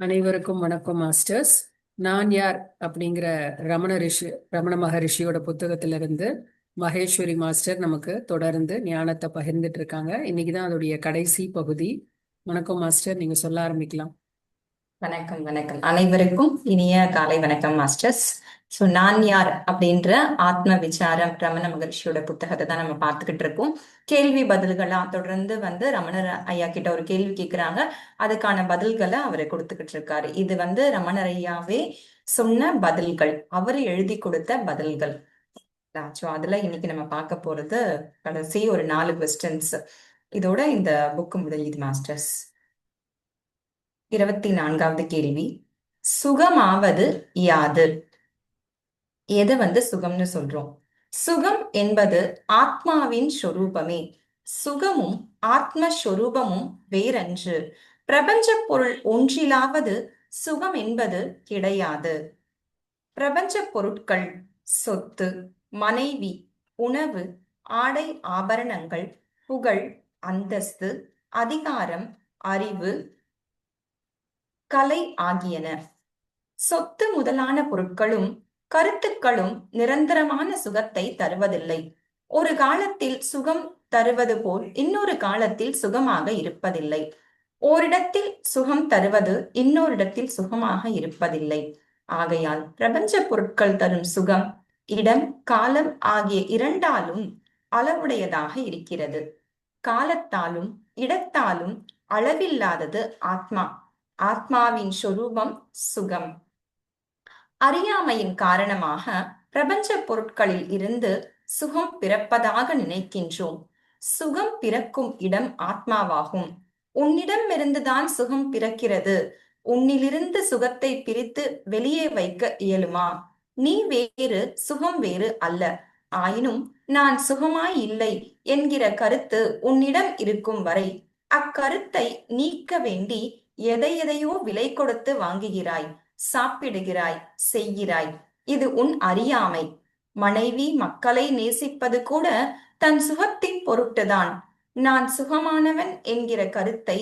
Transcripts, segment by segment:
அனைவருக்கும் வணக்கம் மாஸ்டர்ஸ். நான் யார் அப்படிங்கிற ரமண ரிஷி ரமண மகரிஷியோட புத்தகத்திலிருந்து மகேஸ்வரி மாஸ்டர் நமக்கு தொடர்ந்து ஞானத்தை பகிர்ந்துட்டு இருக்காங்க. இன்னைக்கு தான் அதோடைய கடைசி பகுதி. வணக்கம் மாஸ்டர். நீங்க சொல்ல ஆரம்பிக்கலாம். வணக்கம் வணக்கம். அனைவருக்கும் இனிய காலை வணக்கம் மாஸ்டர்ஸ். சோ நான் யார் அப்படின்ற ஆத்ம விசாரம் ரமண மகர்ஷியோட புத்தகத்தை தான் நம்ம பார்த்துக்கிட்டு இருக்கோம். கேள்வி பதில்களா தொடர்ந்து வந்து ரமணர் ஐயா கிட்ட ஒரு கேள்வி கேட்கிறாங்க அதுக்கான பதில்களை அவர் கொடுத்துக்கிட்டு இருக்காரு. இது வந்து ரமணர் ஐயாவே சொன்ன பதில்கள். அவர் எழுதி கொடுத்த பதில்கள். ஸோ அதுல இன்னைக்கு நம்ம பார்க்க போறது கடைசி ஒரு நாலு கொஸ்டின்ஸ் இதோட இந்த புக்கு முடியுது மாஸ்டர்ஸ். இருபத்தி நான்காவது கேள்வி. சுகமாவது யாது? எதை வந்து சுகம்னு சொல்றோம்? சுகம் என்பது ஆத்மாவின் சொரூபமே. சுகமும் ஆத்மஸ்வரூபமும் வேறன்று. பிரபஞ்ச பொருள் ஒன்றிலாவது சுகம் என்பது கிடையாது. பிரபஞ்ச பொருட்கள் சொத்து மனைவி உணவு ஆடை ஆபரணங்கள் புகழ் அந்தஸ்து அதிகாரம் அறிவு கலை ஆகியன. சொத்து முதலான பொருட்களும் கருத்துக்களும் நிரந்தரமான சுகத்தை தருவதில்லை. ஒரு காலத்தில் சுகம் தருவது போல் இன்னொரு காலத்தில் சுகமாக இருப்பதில்லை. ஓரிடத்தில் சுகம் தருவது இன்னொரிடத்தில் சுகமாக இருப்பதில்லை. ஆகையால் பிரபஞ்ச பொருட்கள் தரும் சுகம் இடம் காலம் ஆகிய இரண்டாலும் அளவுடையதாக இருக்கிறது. காலத்தாலும் இடத்தாலும் அளவில்லாதது ஆத்மா. ஆத்மாவின் சொரூபம் சுகம். அறியாமையின் காரணமாக பிரபஞ்ச பொருட்களில் இருந்து சுகம் பிறப்பதாக நினைக்கின்றோம். சுகம் பிறக்கும் இடம் ஆத்மாவாகும். உன்னிடம் இருந்துதான் சுகம் பிறக்கிறது. உன்னிலிருந்து சுகத்தை பிரித்து வெளியே வைக்க இயலுமா? நீ வேறு சுகம் வேறு அல்ல. ஆயினும் நான் சுகமாய் இல்லை என்கிற கருத்து உன்னிடம் இருக்கும் வரை அக்கருத்தை நீக்க வேண்டி எதை எதையோ விலை கொடுத்து வாங்குகிறாய் சாப்பிடுகிறாய் செய்கிறாய். இது உன் அறியாமை. மனைவி மக்களை நேசிப்பது கூட தன் சுகத்தின் பொருட்டுதான். நான் சுகமானவன் என்கிற கருத்தை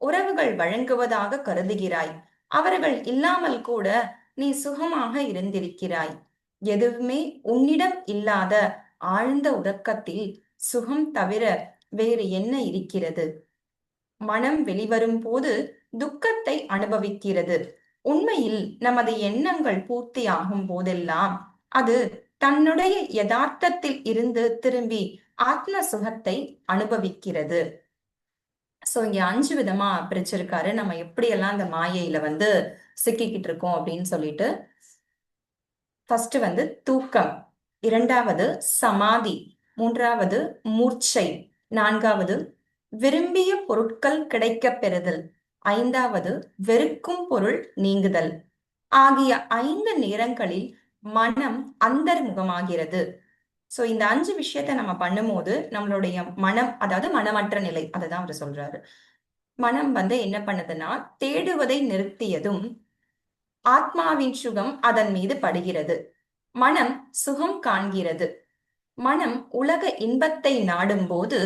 உறவுகள் வழங்குவதாக கருதுகிறாய். அவர்கள் இல்லாமல் கூட நீ சுகமாக இருந்திருக்கிறாய். எதுவுமே உன்னிடம் இல்லாத ஆழ்ந்த உறக்கத்தில் சுகம் தவிர வேறு என்ன இருக்கிறது? மனம் வெளிவரும் போது துக்கத்தை அனுபவிக்கிறது. உண்மையில் நமது எண்ணங்கள் பூர்த்தி ஆகும் போதெல்லாம் அது தன்னுடைய யதார்த்தத்தில் இருந்து திரும்பி ஆத்ம சுகத்தை அனுபவிக்கிறது. சோ இங்க அஞ்சு விதமா பிரிச்சிருக்காரு. நம்ம எப்படியெல்லாம் அந்த மாயையில வந்து சிக்கிக்கிட்டு இருக்கோம் அப்படின்னு சொல்லிட்டு ஃபர்ஸ்ட் வந்து தூக்கம் இரண்டாவது சமாதி மூன்றாவது மூர்ச்சை நான்காவது விரும்பிய பொருட்கள் கிடைக்க பெறுதல். ஐந்தாவது வெறுக்கும் பொருள் நீங்குதல். ஆகிய ஐந்து நேரங்களில் மனம் அந்தர்முகமாகிறது. சோ இந்த அஞ்சு விஷயத்த நம்ம பண்ணும்போது நம்மளுடைய மனம் அதாவது மனமற்ற நிலை அதுதான் அவர் சொல்றாரு. மனம் வந்து என்ன பண்ணுதுன்னா தேடுவதை நிறுத்தியதும் ஆத்மாவின் சுகம் அதன் மீது படுகிறது. மனம் சுகம் காண்கிறது. மனம் உலக இன்பத்தை நாடும் போது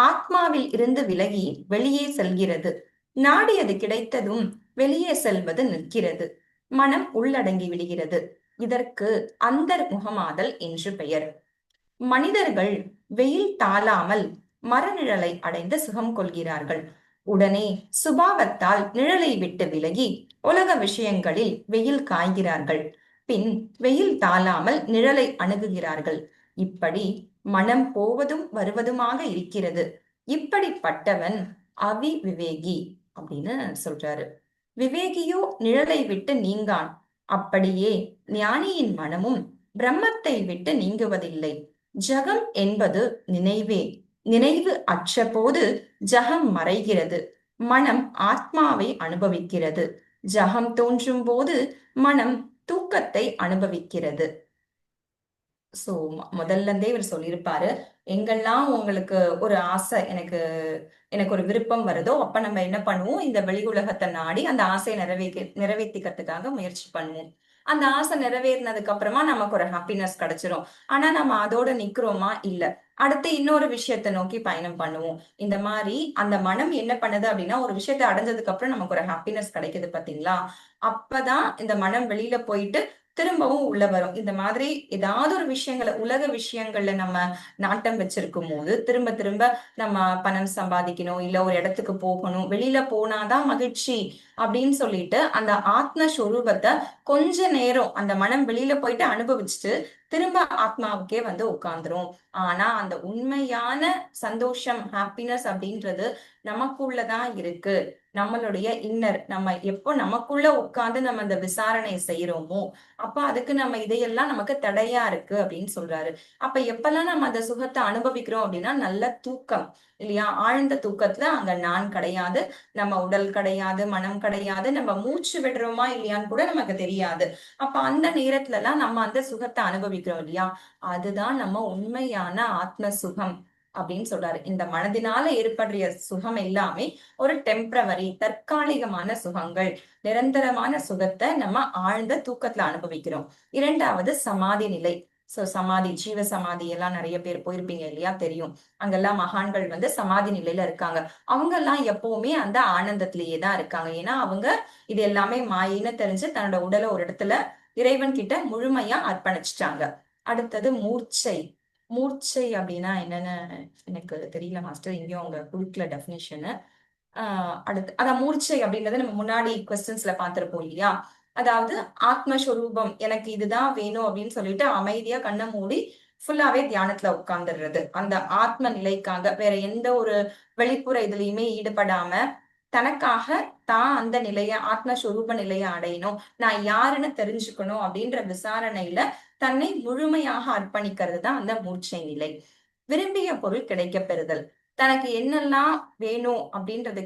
ஆத்மாவில் இருந்து விலகி வெளியே செல்கிறது. நாடியது கிடைத்ததும் வெளியே செல்வது நிற்கிறது. மனம் உள்ளடங்கி விடுகிறது. இதற்கு அந்தர் முகமாதல் என்று பெயர். மனிதர்கள் வெயில் தாளாமல் மரநிழலை அடைந்து சுகம் கொள்கிறார்கள். உடனே சுபாவத்தால் நிழலை விட்டு விலகி உலக விஷயங்களில் வெயில் காய்கிறார்கள். பின் வெயில் தாளாமல் நிழலை அணுகுகிறார்கள். இப்படி மனம் போவதும் வருவதுமாக இருக்கிறது. இப்படிப்பட்டவன் அவி விவேகி அப்படின்னு சொல்றாரு. விவேகியோ நிழலை விட்டு நீங்கான். அப்படியே ஞானியின் மனமும் பிரம்மத்தை விட்டு நீங்குவதில்லை. ஜகம் என்பது நினைவே. நினைவு அற்ற போது ஜகம் மறைகிறது. மனம் ஆத்மாவை அனுபவிக்கிறது. ஜகம் தோன்றும் போது மனம் தூக்கத்தை அனுபவிக்கிறது. சோ முதல்ல இருந்தே இவர் சொல்லியிருப்பாரு எங்கெல்லாம் உங்களுக்கு ஒரு ஆசை எனக்கு எனக்கு ஒரு விருப்பம் வருதோ அப்ப நம்ம என்ன பண்ணுவோம்? இந்த வெளி உலகத்தை நாடி அந்த ஆசையை நிறைவேற்றி நிறைவேற்றிக்கிறதுக்காக முயற்சி பண்ணுவோம். அந்த ஆசை நிறைவேறினதுக்கு அப்புறமா நமக்கு ஒரு ஹாப்பினஸ் கிடைச்சிரும். ஆனா நம்ம அதோட நிக்கிறோமா? இல்ல. அடுத்து இன்னொரு விஷயத்த நோக்கி பயணம் பண்ணுவோம். இந்த மாதிரி அந்த மனம் என்ன பண்ணுது அப்படின்னா ஒரு விஷயத்தை அடைஞ்சதுக்கு அப்புறம் நமக்கு ஒரு ஹாப்பினஸ் கிடைக்குது பாத்தீங்களா அப்பதான் இந்த மனம் வெளியில போயிட்டு திரும்பவும் உள்ள வரும். இந்த மாதிரி ஏதாவது ஒரு விஷயங்களை உலக விஷயங்கள்ல நம்ம நாட்டம் வச்சிருக்கும் போது திரும்ப திரும்ப நம்ம பணம் சம்பாதிக்கணும் இல்ல ஒரு இடத்துக்கு போகணும் வெளியில போனாதான் மகிழ்ச்சி அப்படின்னு சொல்லிட்டு அந்த ஆத்ம ஸ்வரூபத்தை கொஞ்ச நேரம் அந்த மனம் வெளியில போயிட்டு அனுபவிச்சுட்டு திரும்ப ஆத்மாவுக்கே வந்து உட்காந்துரும் ஆனா அந்த உண்மையான சந்தோஷம் ஹாப்பினஸ் அப்படின்றது நமக்குள்ளதான் இருக்கு. நம்மளுடைய இன்னர் நம்ம எப்போ நமக்குள்ள உட்கார்ந்து நம்ம அந்த விசாரணை செய்யறோமோ அப்ப அதுக்கு நம்ம இதையெல்லாம் நமக்கு தடையா இருக்கு அப்படின்னு சொல்றாரு. அப்ப எப்பெல்லாம் நம்ம அந்த சுகத்தை அனுபவிக்கிறோம் அப்படின்னா நல்ல தூக்கம் இல்லையா? ஆழ்ந்த தூக்கத்துல அங்க நான் கிடையாது நம்ம உடல் கிடையாது மனம் கிடையாது நம்ம மூச்சு விடுறோமா இல்லையான்னு கூட நமக்கு தெரியாது. அப்ப அந்த நேரத்துல எல்லாம் நம்ம அந்த சுகத்தை அனுபவிக்கிறோம் இல்லையா? அதுதான் நம்ம உண்மையான ஆத்ம சுகம் அப்படின்னு சொல்றாரு. இந்த மனதினால ஏற்படுற சுகம் எல்லாமே ஒரு டெம்பரவரி தற்காலிகமான சுகங்கள். நிரந்தரமான சுகத்தை நம்ம ஆழ்ந்த தூக்கத்துல அனுபவிக்கிறோம். இரண்டாவது சமாதி நிலை. சோ சமாதி ஜீவ சமாதி எல்லாம் நிறைய பேர் போயிருப்பீங்க இல்லையா? தெரியும். அங்கெல்லாம் மகான்கள் வந்து சமாதி நிலையில இருக்காங்க. அவங்க எல்லாம் எப்பவுமே அந்த ஆனந்தத்திலேயே தான் இருக்காங்க. ஏன்னா அவங்க இது எல்லாமே மாயின்னு தெரிஞ்சு தன்னோட உடலை ஒரு இடத்துல இறைவன் கிட்ட முழுமையா அர்ப்பணிச்சிட்டாங்க. அடுத்தது மூர்ச்சை. மூர்ச்சை அப்படின்னா என்னன்னு எனக்கு தெரியல மாஸ்டர் இங்கேயும் அவங்க குடுக்கல டெஃபினேஷனு அடுத்து அதான் மூர்ச்சை அப்படின்றத நம்ம முன்னாடி கொஸ்டின்ஸ்ல பார்த்துருப்போம் இல்லையா? அதாவது ஆத்மஸ்வரூபம் எனக்கு இதுதான் வேணும் அப்படின்னு சொல்லிட்டு அமைதியா கண்ணை மூடி ஃபுல்லாவே தியானத்துல உட்கார்ந்துடுறது. அந்த ஆத்ம நிலைக்காக வேற எந்த ஒரு வெளிப்புற இதுலயுமே ஈடுபடாம தனக்காக தான் அந்த நிலைய ஆத்மஸ்வரூப நிலையை அடையணும். நான் யாருன்னு தெரிஞ்சுக்கணும் அப்படின்ற விசாரணையில தன்னை முழுமையாக அர்ப்பணிக்கிறது தான் அந்த மூர்ச்சை நிலை. விரும்பிய பொருள் கிடைக்க பெறுதல். தனக்கு என்னெல்லாம் வேணும் அப்படின்றது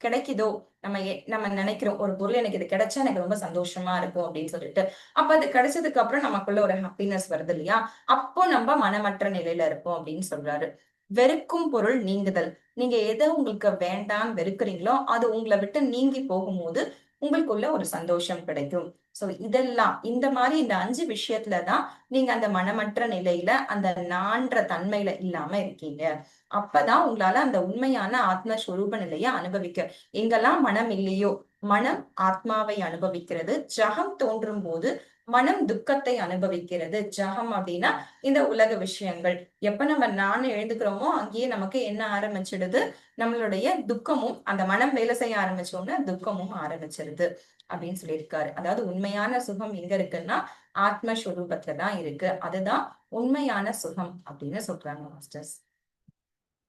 கிடைக்குதோ நம்ம நம்ம நினைக்கிறோம் ஒரு பொருள் எனக்கு இது கிடைச்சா எனக்கு ரொம்ப சந்தோஷமா இருக்கும் அப்படின்னு சொல்லிட்டு அப்ப அது கிடைச்சதுக்கு அப்புறம் நமக்குள்ள ஒரு ஹாப்பினஸ் வருது இல்லையா? அப்போ நம்ம மனமற்ற நிலையில இருப்போம் அப்படின்னு சொல்றாரு. வெறுக்கும் பொருள் நீங்குதல். நீங்க எதை உங்களுக்கு வேண்டாம் வெறுக்கிறீங்களோ அது உங்களை விட்டு நீங்கி போகும்போது உங்களுக்குள்ள ஒரு சந்தோஷம் கிடைக்கும். சோ இதெல்லாம் இந்த மாதிரி இந்த அஞ்சு விஷயத்துலதான் நீங்க அந்த மனமற்ற நிலையில அந்த நான்ற தன்மையில இல்லாம இருக்கீங்க. அப்பதான் உங்களால அந்த உண்மையான ஆத்ம ஸ்வரூப நிலையை அனுபவிக்க எங்கெல்லாம் மனம் இல்லையோ மனம் ஆத்மாவை அனுபவிக்கிறது. ஜகம் தோன்றும் போது மனம் துக்கத்தை அனுபவிக்கிறது. ஜகம் அப்படின்னா இந்த உலக விஷயங்கள். எப்ப நம்ம நான் எழுந்துக்கிறோமோ அங்கேயே நமக்கு என்ன ஆரம்பிச்சிடுது? நம்மளுடைய துக்கமும் அந்த மனம் வேலை செய்ய ஆரம்பிச்சோம்னா துக்கமும் ஆரம்பிச்சிருது அப்படின்னு சொல்லியிருக்காரு. அதாவது உண்மையான சுகம் எங்க இருக்குன்னா ஆத்மஸ்வரூபத்துல தான் இருக்கு. அதுதான் உண்மையான சுகம் அப்படின்னு சொல்றாங்க மாஸ்டர்ஸ்.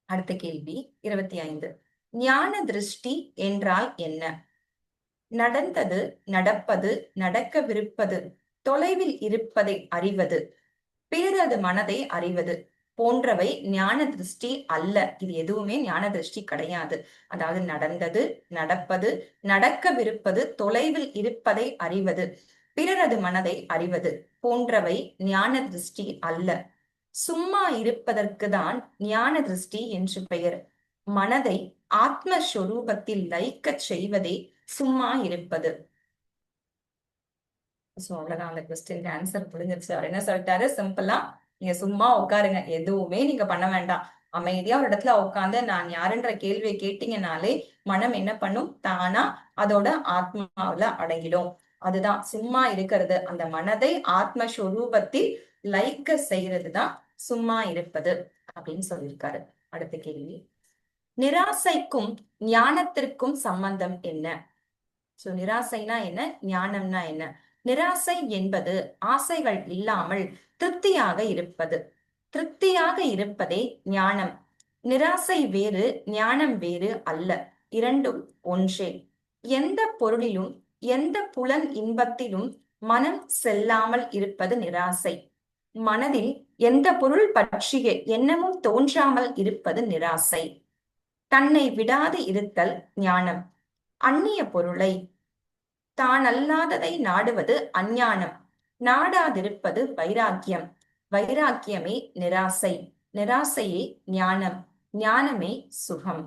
அடுத்த கேள்வி இருபத்தி ஐந்து. ஞான திருஷ்டி என்றால் என்ன? நடந்தது நடப்பது நடக்கவிருப்பது தொலைவில் இருப்பதை அறிவது பிறரது மனதை அறிவது போன்றவை ஞான திருஷ்டி அல்ல. இது எதுவுமே ஞான திருஷ்டி கிடையாது. அதாவது நடந்தது நடப்பது நடக்கவிருப்பது தொலைவில் இருப்பதை அறிவது பிறரது மனதை அறிவது போன்றவை ஞான திருஷ்டி அல்ல. சும்மா இருப்பதற்கு தான் ஞான திருஷ்டி என்று பெயர். மனதை ஆத்மஸ்வரூபத்தில் லயிக்கச் செய்வதே சும்மா இருப்பது. சோ அவ்வளவுதான். அந்த கொஸ்டின் ஆன்சர் புரிஞ்சிருச்சு. அவர் என்ன சொல்லிட்டாரு? சிம்பிளா நீங்க சும்மா உட்காருங்க. எதுவுமே நீங்க பண்ண வேண்டாம். அமைதியா ஒரு இடத்துல உட்காந்து நான் யாருன்ற கேள்வியை கேட்டீங்கனாலே மனம் என்ன பண்ணும்? தானா அதோட ஆத்மாவுல அடங்கிடும். அதுதான். சும்மா இருக்கிறது. அந்த மனதை ஆத்மஸ்வரூபத்தில் லைக்க செய்யறது தான் சும்மா இருப்பது அப்படின்னு சொல்லியிருக்காரு. அடுத்த கேள்வி. நிராசைக்கும் ஞானத்திற்கும் சம்பந்தம் என்ன? சோ நிராசைனா என்ன? ஞானம்னா என்ன? நிராசை என்பது ஆசைகள் இல்லாமல் திருப்தியாக இருப்பது. திருப்தியாக இருப்பதே ஞானம். நிராசை வேறு ஞானம் வேறு அல்ல. இரண்டும் ஒன்றே. எந்த பொருளிலும் எந்த புலன் இன்பத்திலும் மனம் செல்லாமல் இருப்பது நிராசை. மனதில் எந்த பொருள் பற்றிய எண்ணமும் தோன்றாமல் இருப்பது நிராசை. தன்னை விடாது இருத்தல் ஞானம். அந்நிய பொருளை தான் அல்லாததை நாடுவது அஞ்ஞானம். நாடாதிருப்பது வைராக்கியம். வைராக்கியமே நிராசை. நிராசையே ஞானம். ஞானமே சுகம்.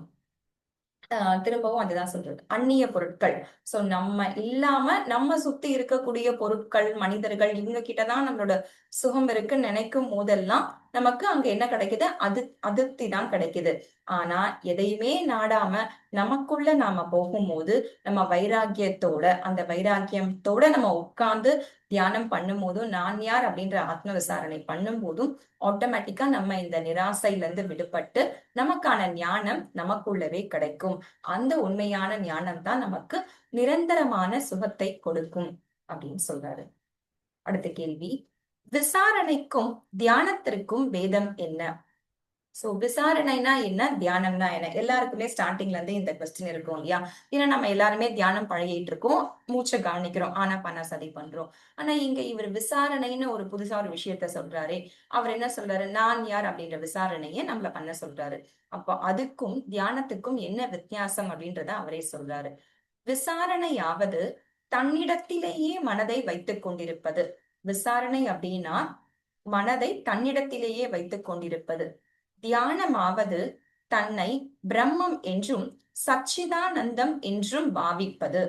ஆஹ் திரும்பவும் அதுதான் சொல்றது. அந்நிய பொருட்கள். சோ நம்ம இல்லாம நம்ம சுத்தி இருக்கக்கூடிய பொருட்கள் மனிதர்கள் இவங்க கிட்டதான் நம்மளோட சுகம் இருக்குன்னு நினைக்கும் போதெல்லாம் நமக்கு அங்க என்ன கிடைக்குது? அது அதிருப்தி தான் கிடைக்குது. ஆனா எதையுமே நாடாம நமக்குள்ள நாம போகும்போது நம்ம வைராக்கியத்தோட அந்த வைராக்கியத்தோட நம்ம உட்கார்ந்து தியானம் பண்ணும் போதும் நான் யார் அப்படின்ற ஆத்ம விசாரணை பண்ணும் போதும் ஆட்டோமேட்டிக்கா நம்ம இந்த நிராசையில இருந்து விடுபட்டு நமக்கான ஞானம் நமக்குள்ளவே கிடைக்கும். அந்த உண்மையான ஞானம் தான் நமக்கு நிரந்தரமான சுகத்தை கொடுக்கும் அப்படின்னு சொல்றாரு. அடுத்த கேள்வி. விசாரணைக்கும் தியானத்திற்கும் வேதம் என்ன? சோ விசாரணைனா என்ன? தியானம்னா என்ன? எல்லாருக்குமே ஸ்டார்டிங்ல இருந்து இந்த கொஸ்டின் இருக்கும் இல்லையா? ஏன்னா நம்ம எல்லாருமே தியானம் பழகிட்டு இருக்கோம். மூச்சை கவனிக்கிறோம். ஆனா பண்ண சதி பண்றோம். ஆனா இங்க இவர் விசாரணைன்னு ஒரு புதுசா ஒரு விஷயத்த சொல்றாரு. அவர் என்ன சொல்றாரு? நான் யார் அப்படின்ற விசாரணையை நம்மள பண்ண சொல்றாரு. அப்போ அதுக்கும் தியானத்துக்கும் என்ன வித்தியாசம் அப்படின்றத அவரே சொல்றாரு. விசாரணையாவது தன்னிடத்திலேயே மனதை வைத்துக் கொண்டிருப்பது. விசாரணை அப்படின்னா மனதை தன்னிடத்திலேயே வைத்துக் கொண்டிருப்பது. தியானமாவது தன்னை பிரம்மம் என்றும் சச்சிதானந்தம் என்றும் பாவிப்பது.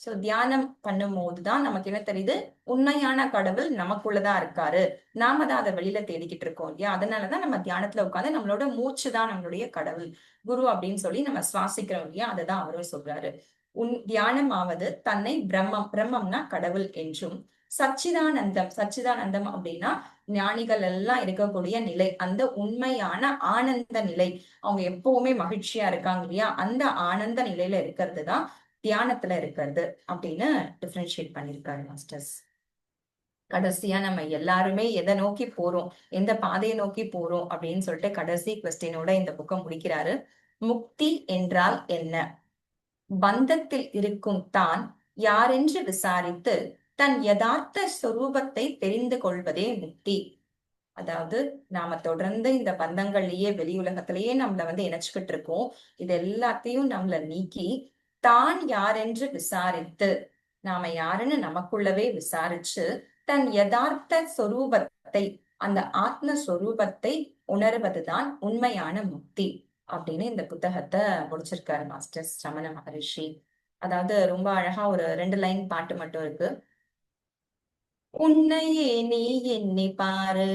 சோ தியானம் பண்ணும் போதுதான் நமக்கு என்ன தெரியுது? உண்மையான கடவுள் நமக்குள்ளதான் இருக்காரு. நாம தான் அதை வெளியில தேடிக்கிட்டு இருக்கோம் இல்லையா? அதனாலதான் நம்ம தியானத்துல உட்காந்து நம்மளோட மூச்சு தான் நம்மளுடைய கடவுள். குரு அப்படின்னு சொல்லி நம்ம சுவாசிக்கிறோம் இல்லையா? அததான் அவரும் சொல்றாரு. உன் தியானமாவது தன்னை பிரம்மம் பிரம்மம்னா கடவுள் என்றும் சச்சிதானந்தம் சச்சிதானந்தம் அப்படின்னா ஞானிகள் எல்லாம் இருக்கக்கூடிய நிலை அந்த உண்மையான ஆனந்த நிலை. அவங்க எப்பவுமே மகிழ்ச்சியா இருக்காங்க இல்லையா? அந்த ஆனந்த நிலையில இருக்கிறது தான் தியானத்துல இருக்கிறது அப்படின்னு டிஃபரன்ஷியேட் பண்ணிருக்காரு மாஸ்டர்ஸ் கடைசியா நம்ம எல்லாருமே எதை நோக்கி போறோம்? எந்த பாதையை நோக்கி போறோம்? அப்படின்னு சொல்லிட்டு கடைசி கொஸ்டினோட இந்த புக்கை முடிக்கிறாரு. முக்தி என்றால் என்ன? பந்தத்தில் இருக்கும் தான் யாரென்று விசாரித்து தன் யதார்த்த சொரூபத்தை தெரிந்து கொள்வதே முக்தி. அதாவது நாம தொடர்ந்து இந்த பந்தங்கள்லயே வெளி உலகத்திலேயே நம்மள வந்து இணைச்சுக்கிட்டு இருக்கோம். இது எல்லாத்தையும் நம்மள நீக்கி தான் யாரென்று விசாரித்து நாம யாருன்னு நமக்குள்ளவே விசாரிச்சு தன் யதார்த்த சொரூபத்தை அந்த ஆத்ம சொரூபத்தை உணர்வதுதான் உண்மையான முக்தி அப்படின்னு இந்த புத்தகத்தை முடிச்சிருக்காரு மாஸ்டர் சமண மகரிஷி. அதாவது ரொம்ப அழகா ஒரு ரெண்டு லைன் பாட்டு மட்டும் இருக்கு. உன்னையே நீ எண்ணி பாரு.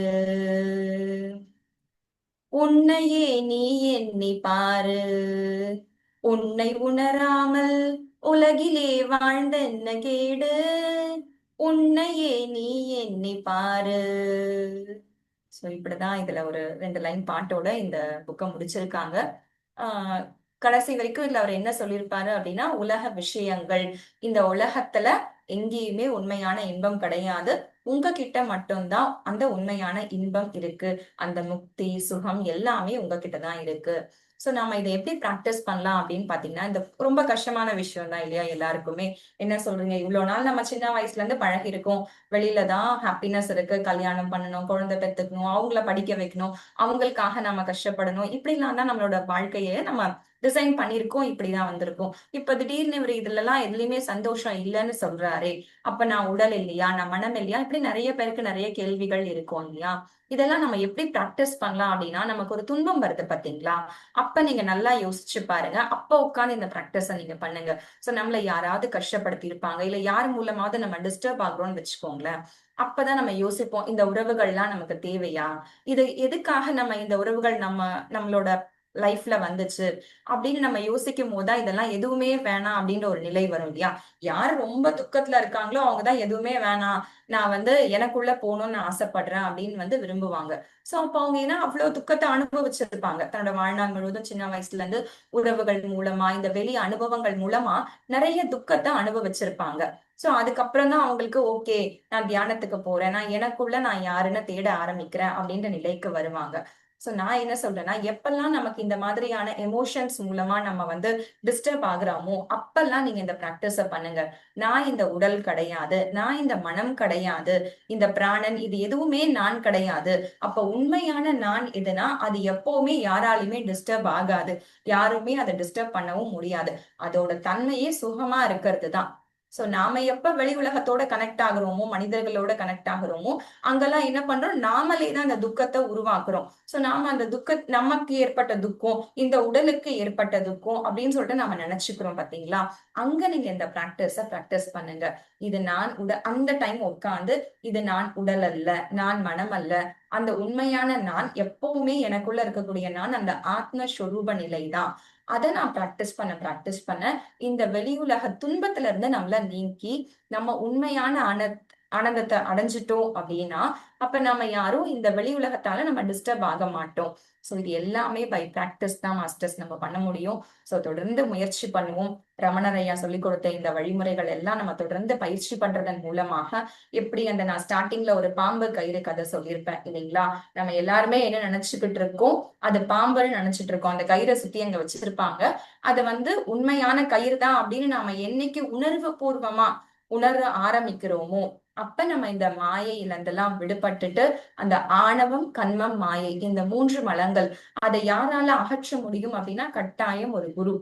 உன்னையே நீ எண்ணி பாரு. உன்னை உணராமல் உலகிலே வாழ்ந்த என்ன கேடு? உன்னையே நீ எண்ணி பாரு. ஸோ இப்படிதான் இதுல ஒரு ரெண்டு லைன் பாட்டோட இந்த புக்கை முடிச்சிருக்காங்க. ஆஹ் கடைசி வரைக்கும் இதுல அவர் என்ன சொல்லியிருப்பாரு அப்படின்னா உலக விஷயங்கள். இந்த உலகத்துல எங்கேயுமே உண்மையான இன்பம் கிடையாது. உங்ககிட்ட மட்டும்தான் அந்த உண்மையான இன்பம் இருக்கு. அந்த முக்தி சுகம் எல்லாமே உங்ககிட்ட தான் இருக்கு. சோ நாம இதை எப்படி ப்ராக்டிஸ் பண்ணலாம் அப்படின்னு பாத்தீங்கன்னா இந்த ரொம்ப கஷ்டமான விஷயம் தான் இல்லையா எல்லாருக்குமே. என்ன சொல்றீங்க? இவ்வளோ நாள் நம்ம சின்ன வயசுல இருந்து பழகி இருக்கோம் வெளியில தான் ஹாப்பினஸ் இருக்கு. கல்யாணம் பண்ணணும் குழந்தை பெத்துக்கணும் அவங்கள படிக்க வைக்கணும் அவங்களுக்காக நம்ம கஷ்டப்படணும். இப்படிலாம் தான் நம்மளோட வாழ்க்கையை நம்ம டிசைன் பண்ணிருக்கோம் இப்படிதான் வந்திருக்கும். இப்ப திடீர்னு இவர் இதுல எல்லாம் எதுலயுமே சந்தோஷம் இல்லைன்னு சொல்றாரே அப்ப நான் உடல் இல்லையா நான் மனம் இல்லையா இப்படி நிறைய பேருக்கு நிறைய கேள்விகள் இருக்கும் இல்லையா? இதெல்லாம் நம்ம எப்படி பிராக்டிஸ் பண்ணலாம் அப்படின்னா நமக்கு ஒரு துன்பம் வருது பாத்தீங்களா? அப்ப நீங்க நல்லா யோசிச்சு பாருங்க. அப்ப உட்காந்து இந்த பிராக்டிஸ நீங்க பண்ணுங்க. சோ நம்மள யாராவது கஷ்டப்படுத்தி இருப்பாங்க இல்ல யார் மூலமாவது நம்ம டிஸ்டர்ப் ஆகுறோம்னு வச்சுக்கோங்களேன். அப்பதான் நம்ம யோசிப்போம் இந்த உறவுகள்லாம் நமக்கு தேவையா? இது எதுக்காக நம்ம இந்த உறவுகள் நம்ம நம்மளோட லைஃப்ல வந்துச்சு. அப்படின்னு நம்ம யோசிக்கும் போதுதான் இதெல்லாம் எதுவுமே வேணாம் அப்படின்ற ஒரு நிலை வரும் இல்லையா? யார் ரொம்ப துக்கத்துல இருக்காங்களோ அவங்கதான் எதுவுமே வேணாம். நான் வந்து எனக்குள்ள போகணும்னு ஆசைப்படுறேன் அப்படின்னு வந்து விரும்புவாங்க. சோ அப்ப அவங்க ஏன்னா அவ்வளவு துக்கத்தை அனுபவிச்சிருப்பாங்க. தன்னோட வாழ்நாள் முழுவதும் சின்ன வயசுல இருந்து உறவுகள் மூலமா இந்த வெளி அனுபவங்கள் மூலமா நிறைய துக்கத்தை அனுபவிச்சிருப்பாங்க. சோ அதுக்கப்புறம் தான் அவங்களுக்கு ஓகே நான் தியானத்துக்கு போறேன். நான் எனக்குள்ள நான் யாருன்னு தேட ஆரம்பிக்கிறேன் அப்படின்ற நிலைக்கு வருவாங்க. சோ நான் என்ன சொல்றேன்னா எப்பெல்லாம் நமக்கு இந்த மாதிரியான எமோஷன்ஸ் மூலமா நம்ம வந்து டிஸ்டர்ப் ஆகுறோமோ அப்பெல்லாம் நீங்க இந்த பிராக்டிஸ பண்ணுங்க. நான் இந்த உடல் கிடையாது நான் இந்த மனம் கிடையாது இந்த பிராணன் இது எதுவுமே நான் கிடையாது. அப்ப உண்மையான நான் எதுனா அது எப்பவுமே யாராலையுமே டிஸ்டர்ப் ஆகாது. யாருமே அதை டிஸ்டர்ப் பண்ணவும் முடியாது. அதோட தன்மையே சுகமா இருக்கிறது தான். சோ நாம எப்ப வெளி உலகத்தோட கனெக்ட் ஆகுறோமோ மனிதர்களோட கனெக்ட் ஆகுறோமோ அங்கெல்லாம் என்ன பண்றோம்? நாமளே தான் அந்த துக்கத்தை உருவாக்குறோம். சோ நாம அந்த துக்க நமக்கு ஏற்பட்ட துக்கம் இந்த உடலுக்கு ஏற்பட்ட துக்கம் அப்படின்னு சொல்லிட்டு நாம நினைச்சுக்கிறோம் பாத்தீங்களா? அங்க நீங்க இந்த பிராக்டிஸ பிராக்டிஸ் பண்ணுங்க. இது நான் உட அந்த டைம் உட்காந்து இது நான் உடல் அல்ல நான் மனம் அல்ல. அந்த உண்மையான நான் எப்பவுமே எனக்குள்ள இருக்கக்கூடிய நான் அந்த ஆத்ம ஸ்வரூப நிலை தான் அதை நான் பிராக்டிஸ் பண்ண பிராக்டிஸ் பண்ண இந்த வெளியுலக துன்பத்துல இருந்து நம்மள நீக்கி நம்ம உண்மையான ஆன ஆனந்தத்தை அடைஞ்சிட்டோம் அப்படின்னா அப்ப நம்ம யாரும் இந்த வெளி உலகத்தால நம்ம டிஸ்டர்ப் ஆக மாட்டோம். சோ இது எல்லாமே பை பிராக்டிஸ் தான் மாஸ்டர்ஸ் நம்ம பண்ண முடியும். சோ தொடர்ந்து முயற்சி பண்ணுவோம். ரமணர் ஐயா சொல்லிக் கொடுத்த இந்த வழிமுறைகள் எல்லாம் நம்ம தொடர்ந்து பயிற்சி பண்றதன் மூலமாக எப்படி அந்த நான் ஸ்டார்டிங்ல ஒரு பாம்பு கயிறு கதை சொல்லியிருப்பேன் இல்லைங்களா? நம்ம எல்லாருமே என்ன நினைச்சுக்கிட்டு இருக்கோம்? அது பாம்புன்னு நினைச்சிட்டு இருக்கோம். அந்த கயிறை சுத்தி அங்க வச்சிருப்பாங்க. அது வந்து உண்மையான கயிறு தான் அப்படின்னு நாம என்னைக்கு உணர்வு பூர்வமா உணர ஆரம்பிக்கிறோமோ அப்ப நம்ம இந்த மாயையில இருந்தெல்லாம் விடுபட்டுட்டு அந்த ஆணவம் கண்மம் மாயை இந்த மூன்று மலங்கள் அதை யாரால அகற்ற முடியும் அப்படின்னா கட்டாயம் ஒரு குரு.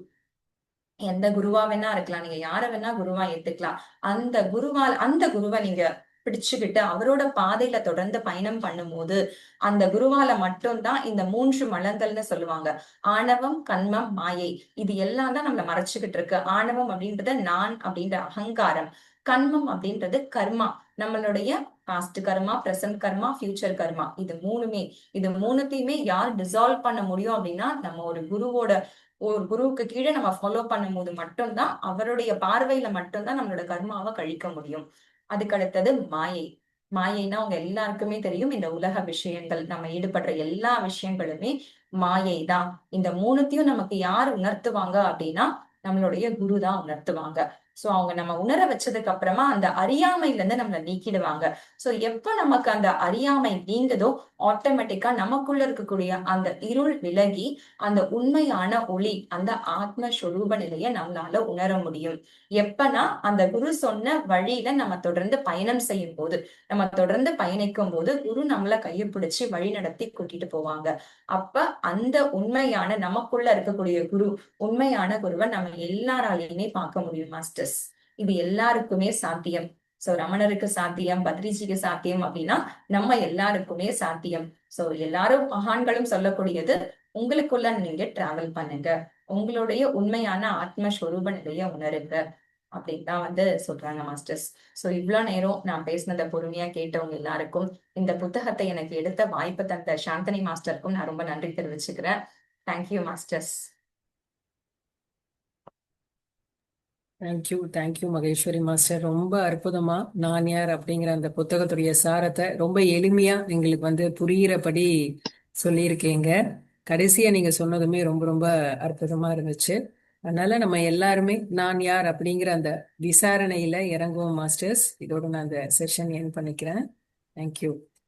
எந்த குருவா வேணா இருக்கலாம். நீங்க யார வேணா குருவா ஏத்துக்கலாம். அந்த குருவால் அந்த குருவை நீங்க பிடிச்சுக்கிட்டு அவரோட பாதையில தொடர்ந்து பயணம் பண்ணும்போது அந்த குருவால மட்டும்தான் இந்த மூன்று மலங்கள்னு சொல்லுவாங்க. ஆணவம் கண்மம் மாயை. இது எல்லாம் தான் நம்மள மறைச்சுக்கிட்டு இருக்கு. ஆணவம் அப்படின்றது நான் அப்படின்ற அகங்காரம். கண்மம் அப்படின்றது கர்மா. நம்மளுடைய பாஸ்ட் கர்மா பிரசன்ட் கர்மா ஃபியூச்சர் கர்மா. இது மூணுமே. இது மூணுத்தையுமே யார் டிசால்வ் பண்ண முடியும் அப்படின்னா நம்ம ஒரு குருவோட ஒரு குருவுக்கு கீழே நம்ம ஃபாலோ பண்ணும் போது மட்டும்தான் அவருடைய பார்வையில மட்டும்தான் நம்மளோட கர்மாவை கழிக்க முடியும். அதுக்கு அடுத்தது மாயை. மாயைன்னா அவங்க எல்லாருக்குமே தெரியும் இந்த உலக விஷயங்கள். நம்ம ஈடுபடுற எல்லா விஷயங்களுமே மாயை தான். இந்த மூணுத்தையும் நமக்கு யார் உணர்த்துவாங்க அப்படின்னா நம்மளுடைய குரு தான் உணர்த்துவாங்க. சோ அவங்க நம்ம உணர வச்சதுக்கு அப்புறமா அந்த அறியாமையில இருந்து நம்மளை நீக்கிடுவாங்க. சோ எப்ப நமக்கு அந்த அறியாமை நீங்குதோ ஆட்டோமேட்டிக்கா நமக்குள்ள இருக்கக்கூடிய அந்த இருள் விலகி அந்த உண்மையான ஒளி அந்த ஆத்ம ஸ்வரூப நிலைய நம்மளால உணர முடியும். எப்பனா அந்த குரு சொன்ன வழியில நம்ம தொடர்ந்து பயணம் செய்யும் போது நம்ம தொடர்ந்து பயணிக்கும் போது குரு நம்மள கையை பிடிச்சி வழி நடத்தி கூட்டிட்டு போவாங்க. அப்ப அந்த உண்மையான நமக்குள்ள இருக்கக்கூடிய குரு உண்மையான குருவை நம்ம எல்லாராலையுமே பார்க்க முடியும் மாஸ்டர் ஜஸ்டிஸ் இது எல்லாருக்குமே சாத்தியம். சோ ரமணருக்கு சாத்தியம் பத்ரிஜிக்கு சாத்தியம் அப்படின்னா நம்ம எல்லாருக்குமே சாத்தியம். சோ எல்லாரும் மகான்களும் சொல்லக்கூடியது உங்களுக்குள்ள நீங்க டிராவல் பண்ணுங்க. உங்களுடைய உண்மையான ஆத்ம ஸ்வரூப நிலைய உணருங்க. அப்படின்னு தான் வந்து சொல்றாங்க மாஸ்டர்ஸ் சோ இவ்வளவு நேரம் நான் பேசினதை பொறுமையா கேட்டவங்க எல்லாருக்கும் இந்த புத்தகத்தை எனக்கு எடுத்த வாய்ப்பு தந்த சாந்தனி மாஸ்டருக்கும் நான் ரொம்ப நன்றி தெரிவிச்சுக்கிறேன். Thank you masters thank you thank you Maheswari master ரொம்ப அற்புதமா நான் யார் அப்படிங்கிற அந்த புத்தகத்துடைய சாரத்தை ரொம்ப எளிமையா எங்களுக்கு வந்து புரியிறபடி சொல்லியிருக்கீங்க. கடைசியா நீங்க சொன்னதுமே ரொம்ப ரொம்ப அற்புதமா இருந்துச்சு. அதனால நம்ம எல்லாருமே நான் யார் அப்படிங்கிற அந்த விசாரணையில இறங்குவோம் மாஸ்டர்ஸ் இதோட நான் அந்த செஷன் என் பண்ணிக்கிறேன். தேங்க்யூ